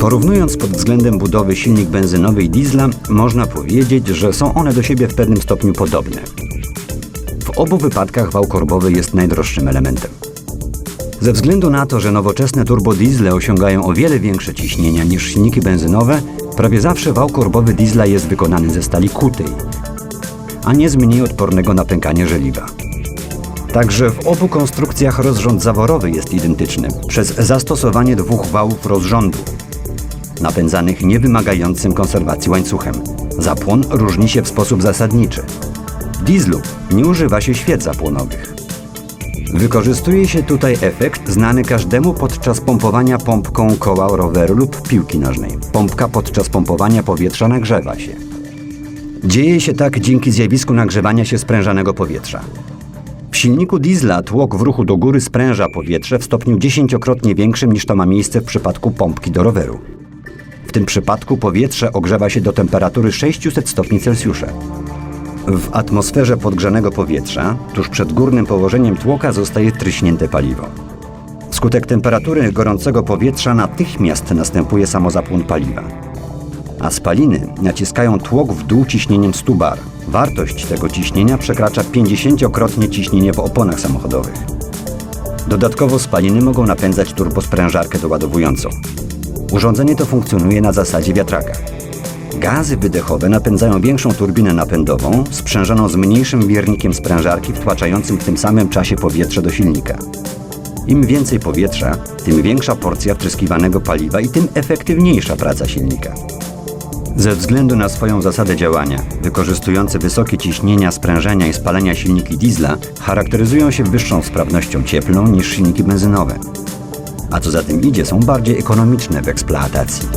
Porównując pod względem budowy silnik benzynowy i diesla, można powiedzieć, że są one do siebie w pewnym stopniu podobne. W obu wypadkach wał korbowy jest najdroższym elementem. Ze względu na to, że nowoczesne turbodiesle osiągają o wiele większe ciśnienia niż silniki benzynowe, prawie zawsze wał korbowy diesla jest wykonany ze stali kutej, a nie z mniej odpornego na pękanie żeliwa. Także w obu konstrukcjach rozrząd zaworowy jest identyczny przez zastosowanie dwóch wałów rozrządu, napędzanych niewymagającym konserwacji łańcuchem. Zapłon różni się w sposób zasadniczy. Dieslu nie używa się świec zapłonowych. Wykorzystuje się tutaj efekt znany każdemu podczas pompowania pompką koła roweru lub piłki nożnej. Pompka podczas pompowania powietrza nagrzewa się. Dzieje się tak dzięki zjawisku nagrzewania się sprężanego powietrza. W silniku diesla tłok w ruchu do góry spręża powietrze w stopniu dziesięciokrotnie większym niż to ma miejsce w przypadku pompki do roweru. W tym przypadku powietrze ogrzewa się do temperatury 600 stopni Celsjusza. W atmosferze podgrzanego powietrza, tuż przed górnym położeniem tłoka zostaje tryśnięte paliwo. Wskutek temperatury gorącego powietrza natychmiast następuje samozapłon paliwa. A spaliny naciskają tłok w dół ciśnieniem 100 bar. Wartość tego ciśnienia przekracza 50-krotnie ciśnienie w oponach samochodowych. Dodatkowo spaliny mogą napędzać turbosprężarkę doładowującą. Urządzenie to funkcjonuje na zasadzie wiatraka. Gazy wydechowe napędzają większą turbinę napędową, sprzężoną z mniejszym wiernikiem sprężarki, wtłaczającym w tym samym czasie powietrze do silnika. Im więcej powietrza, tym większa porcja wtryskiwanego paliwa i tym efektywniejsza praca silnika. Ze względu na swoją zasadę działania, wykorzystujące wysokie ciśnienia sprężenia i spalania silniki diesla charakteryzują się wyższą sprawnością cieplną niż silniki benzynowe. A co za tym idzie, są bardziej ekonomiczne w eksploatacji.